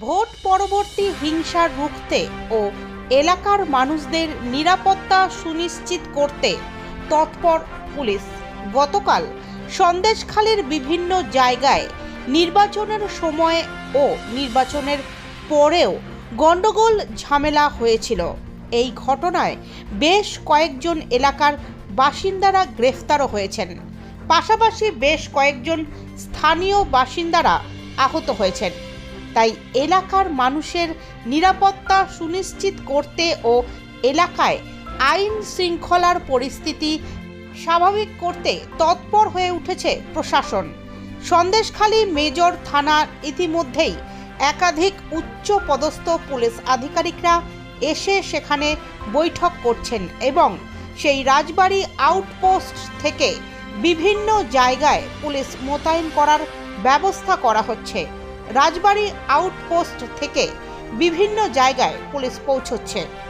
Vote পরবর্তী হিংসা রুখতে ও এলাকার মানুষদের নিরাপত্তা সুনিশ্চিত করতে তৎপর পুলিশ। গতকাল সন্দেশখালীর বিভিন্ন জায়গায় নির্বাচনের সময় ও নির্বাচনের পরেও গণ্ডগোল ঝামেলা হয়েছিল। এই ঘটনায় বেশ কয়েকজন এলাকার বাসিন্দারা গ্রেফতারও হয়েছেন। পাশাপাশি বেশ কয়েকজন স্থানীয় বাসিন্দারা আহত হয়েছেন। তাই এলাকার মানুষের নিরাপত্তা সুনিশ্চিত করতে ও এলাকায় আইন শৃঙ্খলার পরিস্থিতি স্বাভাবিক করতে তৎপর হয়ে উঠেছে প্রশাসন। সন্দেশখালী মেজর থানার ইতিমধ্যেই একাধিক উচ্চ পদস্থ পুলিশ আধিকারিকরা এসে সেখানে বৈঠক করছেন এবং সেই রাজবাড়ি আউটপোস্ট থেকে বিভিন্ন জায়গায় পুলিশ মোতায়েন করার ব্যবস্থা করা হচ্ছে। রাজবাড়ী আউটপোস্ট থেকে বিভিন্ন জায়গায় পুলিশ পৌঁছচ্ছে।